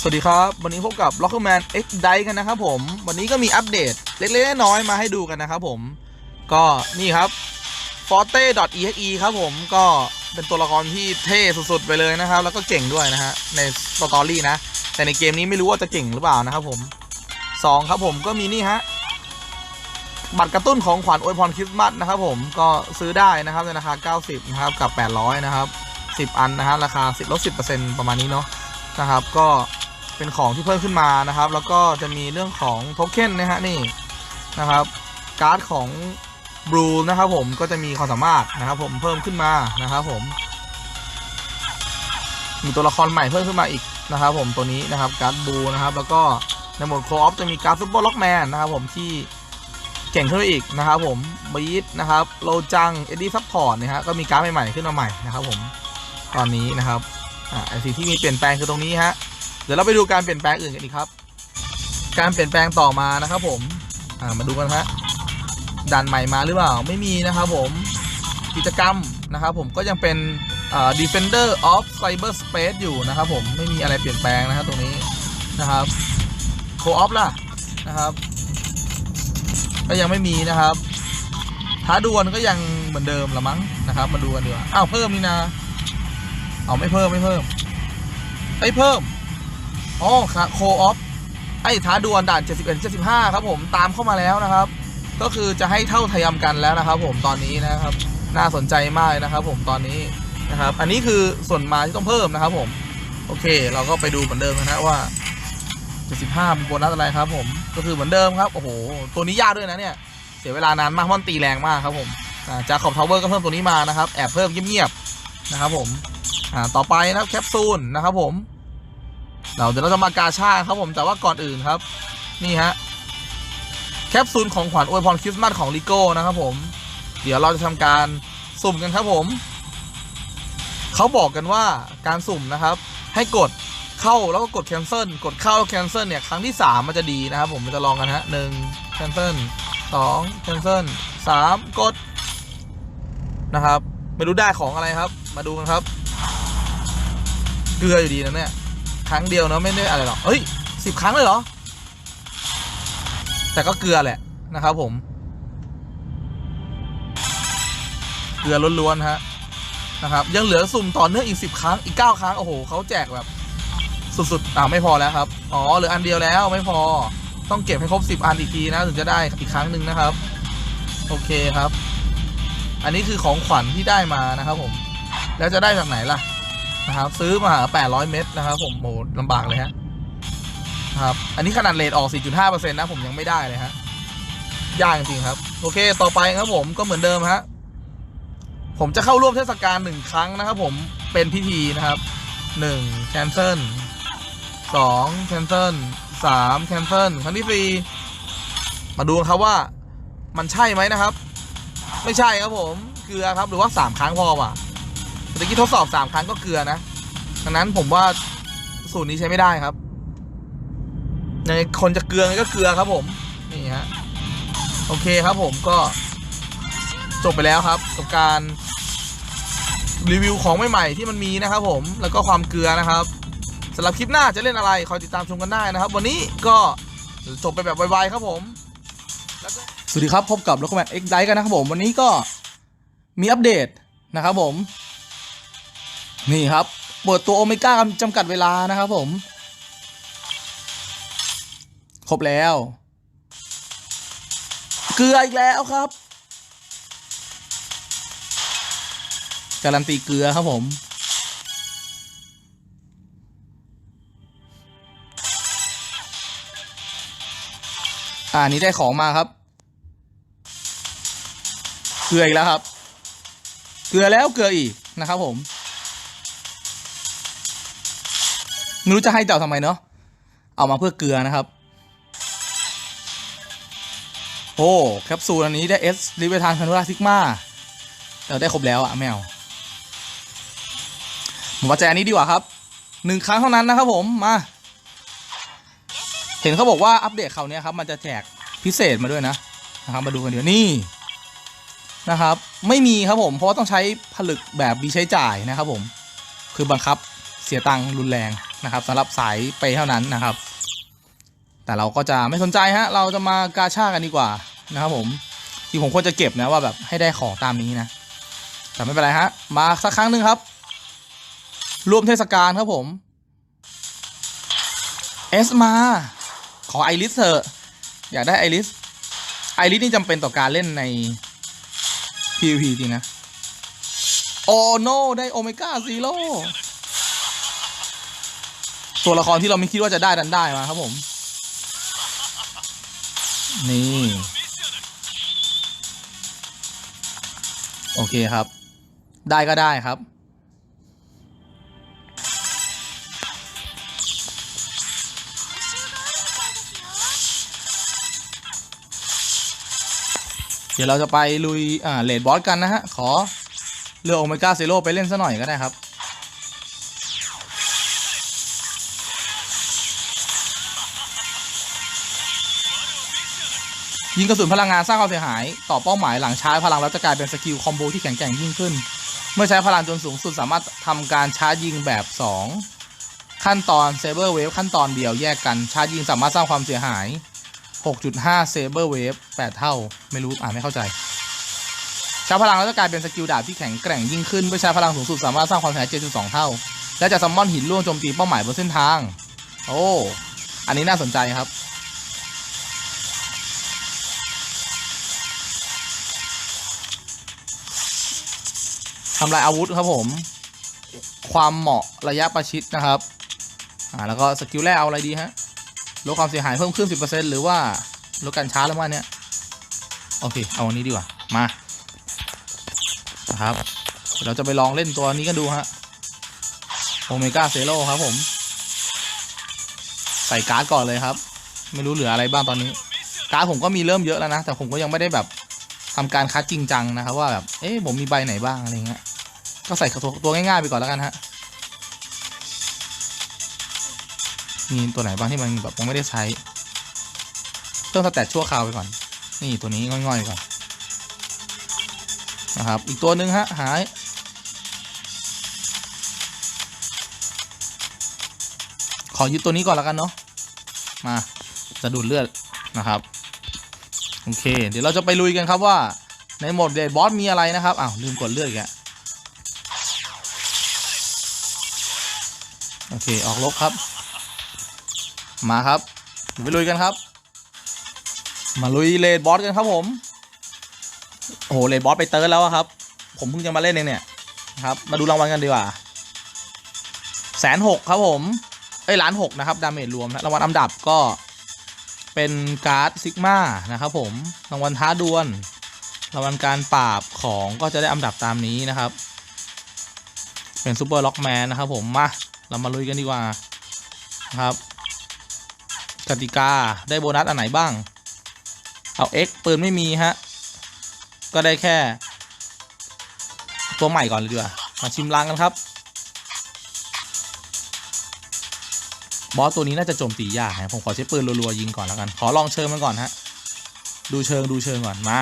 สวัสดีครับ วันนี้พบกับ Lockerman X Dice กันนะครับผม วันนี้ก็มีอัปเดตเล็กๆน้อยๆมาให้ดูกันนะครับผม ก็นี่ครับ forte.exe ครับผมก็เป็นตัวละครที่เท่สุดๆไปเลยนะครับ แล้วก็เก่งด้วยนะฮะในสตอรี่นะ แต่ในเกมนี้ไม่รู้ว่าจะเก่งหรือเปล่านะครับผมสองครับผมก็มีนี่ฮะบัตรกระตุ้นของขวัญอวยพรคริสต์มาสนะครับผมก็ซื้อได้นะครับในราคา 90 นะครับกับ 800 นะครับ 10 อันนะฮะราคา 10ลด10%ประมาณนี้เนาะนะครับก็ เป็นของที่เพิ่มขึ้นมานะครับ แล้วก็จะมีเรื่องของโทเค็นนะฮะนี่นะครับการ์ดของบลูนะครับผมก็จะมีความสามารถนะครับผมเพิ่มขึ้นมานะครับผมมีตัวละครใหม่เพิ่มขึ้นมาอีกนะครับผมตัวนี้นะครับการ์ดบลูนะครับ แล้วก็ในหมดโคออฟจะมีการ์ดซุปเปอร์ล็อกแมนนะครับผมที่เก่งขึ้นไปอีกนะครับผมบีทนะครับโลจังเอ็ดดี้ซัพพอร์ตนะฮะก็มีการ์ดใหม่ๆขึ้นมาใหม่นะครับผมตอนนี้นะครับอ่าไอสิ่งที่มีเปลี่ยนแปลงคือตรงนี้ฮะ ดี๋ยวเราไปดูการเปลี่ยนแปลงอื่นกันอีกครับ การเปลี่ยนแปลงต่อมานะครับ ผมอ่ามาดูกันฮะดันใหม่มาหรือเปล่าไม่มีนะครับ ผมกิจกรรมนะครับ ผมก็ยังเป็นอ่า Defender of Cyberspace อยู่นะครับ ผมไม่มีอะไรเปลี่ยนแปลงนะครับตรงนี้นะครับ Co-op ล่ะนะครับ ก็ยังไม่มีนะครับท้าดวลก็ยังเหมือนเดิมละมั้งนะครับ มาดูกันดีกว่าอ้าวเพิ่มนี่นะเอาไม่เพิ่มไม่เพิ่มไอ้ยเพิ่ม อ๋อค่ะโคออฟไอ้ท้าดวลด่าน 71 75 ครับผมตามเข้ามาแล้วนะครับ ก็คือจะให้เท่าเทียมกันแล้วนะครับผมตอนนี้นะครับ น่าสนใจมากนะครับ ผมตอนนี้นะครับ อันนี้คือส่วนมาที่ต้องเพิ่มนะครับ ผม โอเค เราก็ไปดูเหมือนเดิมนะว่า 75เป็นโบนัสอะไรครับ ผมก็คือเหมือนเดิมครับโอ้โหตัวนี้ยากด้วยนะเนี่ยเสียเวลานานมากมันตีแรงมากครับผมจาขอบทาวเวอร์ก็เพิ่มตัวนี้มานะครับแอบเพิ่มเงียบๆนะครับผมอ่าต่อไปนะครับแคปซูลนะครับผม เราเดี๋ยวเราจะมากาชาครับผมแต่ว่าก่อนอื่นครับ นี่ฮะแคปซูลของขวัญอวยพรคริสต์มาสของลิโก้นะครับผม เดี๋ยวเราจะทำการสุ่มกันครับผมเขาบอกกันว่าการสุ่มนะครับ ให้กดเข้าแล้วก็กด cancel กดเข้าแล้ว cancel เนี่ยครั้งที่ 3 มันจะดีนะครับผมจะลองกันฮะหนึ่ง cancel สอง cancel สามกดนะครับ ไม่รู้ได้ของอะไรครับ มาดูกันครับ เกลืออยู่ดีนะเนี่ย ครั้งเดียวเนอะไม่ได้อะไรหรอกเฮ้ยสิบครั้งเลยเหรอ แต่ก็เกลือแหละนะครับผม เกลือล้วนๆฮะนะครับ ยังเหลือสุ่มต่อเนื่องอีกสิบครั้งอีกเก้าครั้งโอ้โหเขาแจกแบบ สุดๆอ่าไม่พอแล้วครับอ๋อเหลืออันเดียวแล้วไม่พอต้องเก็บให้ครบสิบอันอีกทีนะถึงจะได้อีกครั้งหนึ่งนะครับ โอเคครับ อันนี้คือของขวัญที่ได้มานะครับผม แล้วจะได้จากไหนล่ะ นะครับ ซื้อมา 800 เม็ดนะครับ ผมโหลำบากเลยฮะครับ อันนี้ขนาดเลทออก 4.5%นะผมยังไม่ได้เลยฮะยากจริงครับ โอเค ต่อไปครับผมก็เหมือนเดิมฮะผมจะเข้าร่วมเทศกาลหนึ่งครั้งนะครับ ผมเป็นพิธีนะครับหนึ่ง cancel สอง cancel สาม cancel ครั้งที่สี่มาดูครับว่ามันใช่ไหมนะครับ ไม่ใช่ครับผมเกลือครับหรือว่าสามครั้งพอว่ะ เมื่อกี้ทดสอบสามครั้งก็เกลือนะดังนั้นผมว่าสูตรนี้ใช้ไม่ได้ครับ ในคนจะเกลือก็เกลือครับ ผม นี่ฮะ โอเคครับผมก็จบไปแล้วครับ กับการรีวิวของใหม่ๆที่มันมีนะครับ ผม แล้วก็ความเกลือนะครับสำหรับคลิปหน้าจะเล่นอะไรคอยติดตามชมกันได้นะครับ วันนี้ก็จบไปแบบไวๆครับผม สวัสดีครับพบกับ l o c o m a n X Dice กันนะครับผม วันนี้ก็มีอัปเดตนะครับผม นี่ครับ เปิดตัวโอเมก้าจำกัดเวลานะครับผม ครบแล้ว เกลืออีกแล้วครับ การันตีเกลือครับผมอ่านี้ได้ของมาครับเกลืออีกแล้วครับ เกลือแล้วเกลืออีกนะครับผม ไม่รู้จะให้เจ้าทำไมเนาะเอามาเพื่อเกลือนะครับ โอ้แคปซูลอันนี้ได้เอสลิเวทานคานูราซิกมาเราได้ครบแล้วอะแมวผมมาแจกอันนี้ดีกว่าครับหนึ่งครั้งเท่านั้นนะครับผมมา เห็นเขาบอกว่าอัปเดตคราวนี้ยครับ มันจะแจกพิเศษมาด้วยนะนะครับ มาดูกันเดี๋ยวนี่นะครับ ไม่มีครับผมเพราะต้องใช้ผลึกแบบมีใช้จ่ายนะครับผม คือบังคับเสียตังค์รุนแรง นะครับสำหรับสายไปเท่านั้นนะครับ แต่เราก็จะไม่สนใจฮะเราจะมากาชากันดีกว่านะครับผมที่ผมควรจะเก็บนะว่าแบบให้ได้ของตามนี้นะ แต่ไม่เป็นไรฮะมาสักครั้งหนึ่งครับรวมเทศกาลครับผมเอสมา ขอไอริสเถอะอยากได้ไอริสไอริสนี่จำเป็นต่อการเล่นใน PVP จริงนะ โอโนได้โอเมก้าซีโร่ ตัวละครที่เราไม่คิดว่าจะได้ดันได้มาครับผม นี่ โอเคครับ ได้ก็ได้ครับ เดี๋ยวเราจะไปลุย อ่าเลดบอสกันนะฮะ ขอ เรือโอเมก้าเซโร่ไปเล่นซะหน่อยก็ได้ครับ ยิงกระสุนพลังงานสร้างความเสียหาย ต่อเป้าหมายหลังชาร์จพลังแล้วจะกลายเป็นสกิลคอมโบที่แข็งแกร่งยิ่งขึ้น เมื่อใช้พลังจนสูงสุดสามารถทำการชาร์จยิงแบบ 2 ขั้นตอนเซเบอร์เวฟขั้นตอนเดียวแยกกันชาร์จยิงสามารถสร้างความเสียหาย 6.5เซเบอร์เวฟ8เท่า ไม่รู้อ่านไม่เข้าใจใช้พลังแล้วจะกลายเป็นสกิลดาบที่แข็งแกร่งยิ่งขึ้นเมื่อใช้พลังสูงสุดสามารถสร้างความเสียหาย 7.2 เท่า และจะซัมมอนหินล่วงโจมตีเป้าหมายบนเส้นทาง โอ้ อันนี้น่าสนใจครับ ทำลายอาวุธครับผม ความเหมาะระยะประชิดนะครับอ่าแล้วก็สกิลแรกเอาอะไรดีฮะลดความเสียหายเพิ่มขึ้น 10%หรือว่าลดการช้าแล้วว่าเนี้ยโอเค เอาอันนี้ดีกว่า มานะครับเดี๋ยวเราจะไปลองเล่นตัวนี้กันดูฮะโอเมก้าเซโร่ครับผม ใส่การ์ดก่อนเลยครับ ไม่รู้เหลืออะไรบ้างตอนนี้ การ์ดผมก็มีเริ่มเยอะแล้วนะ แต่ผมก็ยังไม่ได้แบบทำการคัดจริงจังนะครับ ว่าแบบ เอ๊ะผมมีใบไหนบ้างอะไรเงี้ย ก็ใส่ตัวตัวง่ายๆไปก่อนแล้วกันฮะมีตัวไหนบ้างที่มันแบบยังไม่ได้ใช้เพิ่มสแตทชั่วคราวไปก่อน นี่ตัวนี้ง่อยๆก่อนนะครับ อีกตัวหนึ่งฮะหายขอยึดตัวนี้ก่อนแล้วกันเนาะมาจะดูดเลือดนะครับโอเค เดี๋ยวเราจะไปลุยกันครับว่าในโหมดเดดบอสมีอะไรนะครับอ้าวลืมกดเลือดอีก โอเค ออกลบครับ มาครับไปลุยกันครับ มาลุยเลดบอสกันครับผมโอ้โหเลดบอสไปเติร์ดแล้วอะครับ ผมเพิ่งจะมาเล่นเองเนี่ยครับ มาดูรางวัลกันดีกว่าแสนหกครับผม เอ้ยล้านหกนะครับ ดาเมจรวมนะรางวัลอันดับก็เป็นการ์ดซิกมานะครับผม รางวัลท้าดวล รางวัลการปราบของก็จะได้อันดับตามนี้นะครับ เป็นซูเปอร์ล็อกแมนนะครับผม มา เรามาลุยกันดีกว่าครับกติกาได้โบนัสอันไหนบ้าง เอา X ปืนไม่มีฮะ ก็ได้แค่ ตัวใหม่ก่อนเลยดีกว่า มาชิมลังกันครับ บอสตัวนี้น่าจะโจมตียากนะผมขอใช้ปืนรัวๆยิงก่อนแล้วกัน ขอลองเชิงมันก่อนฮะ ดูเชิงดูเชิงก่อนมา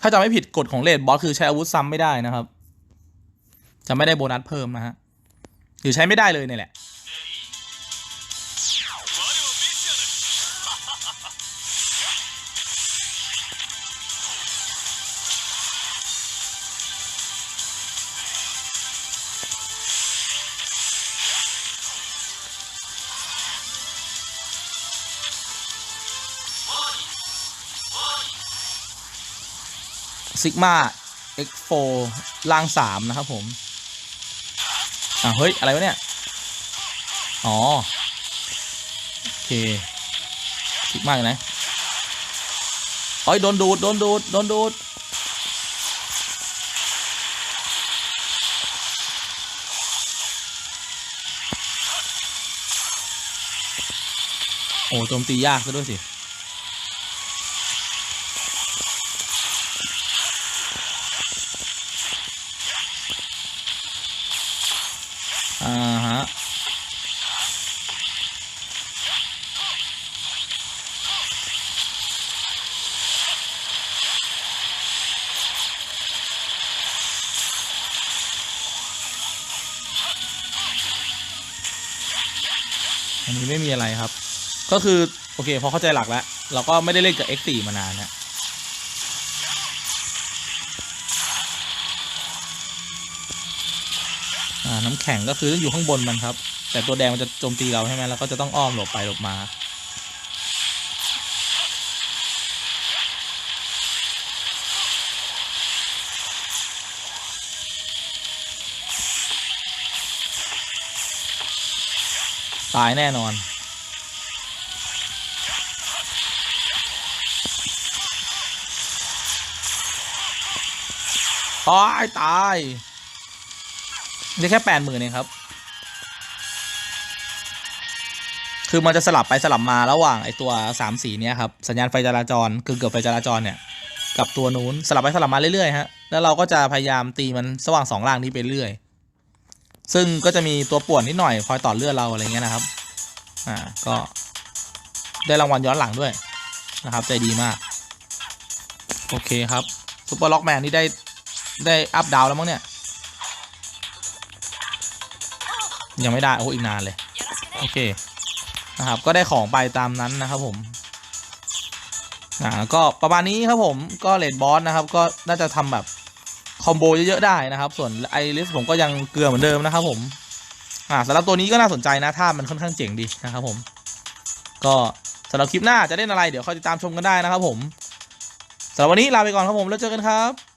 ถ้าจำไม่ผิดกฎของเลดบอสคือใช้อาวุธซ้ำไม่ได้นะครับ จะไม่ได้โบนัสเพิ่มนะฮะหรือใช้ไม่ได้เลยเนี่ยแหละ ซิกมา X4 ล่างสามนะครับผม อะ เฮ้ย อะไรวะเนี่ย อ๋อ โอเคซิกมาอยู่ไหนโอ้ยโดนดูด โดนดูด โดนดูด โอ้โจมตียากซะด้วยสิ อันนี้ไม่มีอะไรครับ ก็คือโอเคพอเข้าใจหลักแล้ว เราก็ไม่ได้เล่นกับ X4 มานานนะอ่าน้ำแข็งก็คือต้องอยู่ข้างบนมันครับ แต่ตัวแดงมันจะโจมตีเราใช่ไหมเราก็จะต้องอ้อมหลบไปหลบมาายแน่นอน ตาย ตายนี่แค่แปดหมื่นเองครับ คือมันจะสลับไปสลับมาระหว่างไอตัวสามสีเนี้ยครับ สัญญาณไฟจราจรคือเกือบไฟจราจรเนี่ย กับตัวนู้นสลับไปสลับมาเรื่อยๆฮะ แล้วเราก็จะพยายามตีมันสว่างสองล่างนี้ไปเรื่อย ซึ่งก็จะมีตัวป่วนนิดหน่อยคอยต่อเลือดเราอะไรเงี้ยนะครับ อ่า ก็ได้รางวัลย้อนหลังด้วยนะครับ ใจดีมาก โอเคครับซูเปอร์ล็อกแมนนี่ได้ได้อัพดาวแล้วมั้งเนี่ย ยังไม่ได้ โอ้อีกนานเลย โอเค นะครับ ก็ได้ของไปตามนั้นนะครับผมอ่าก็ประมาณนี้ครับผมก็เลดบอสนะครับ ก็น่าจะทำแบบ คอมโบเยอะๆได้นะครับ ส่วนไอริสผมก็ยังเกลือเหมือนเดิมนะครับผมอ่าสำหรับตัวนี้ก็น่าสนใจนะถ้ามันค่อนข้างเจ๋งดีนะครับผมก็สำหรับคลิปหน้าจะเล่นอะไรเดี๋ยวคอยติดตามชมกันได้นะครับผมสำหรับวันนี้ลาไปก่อนครับผมแล้วเจอกันครับ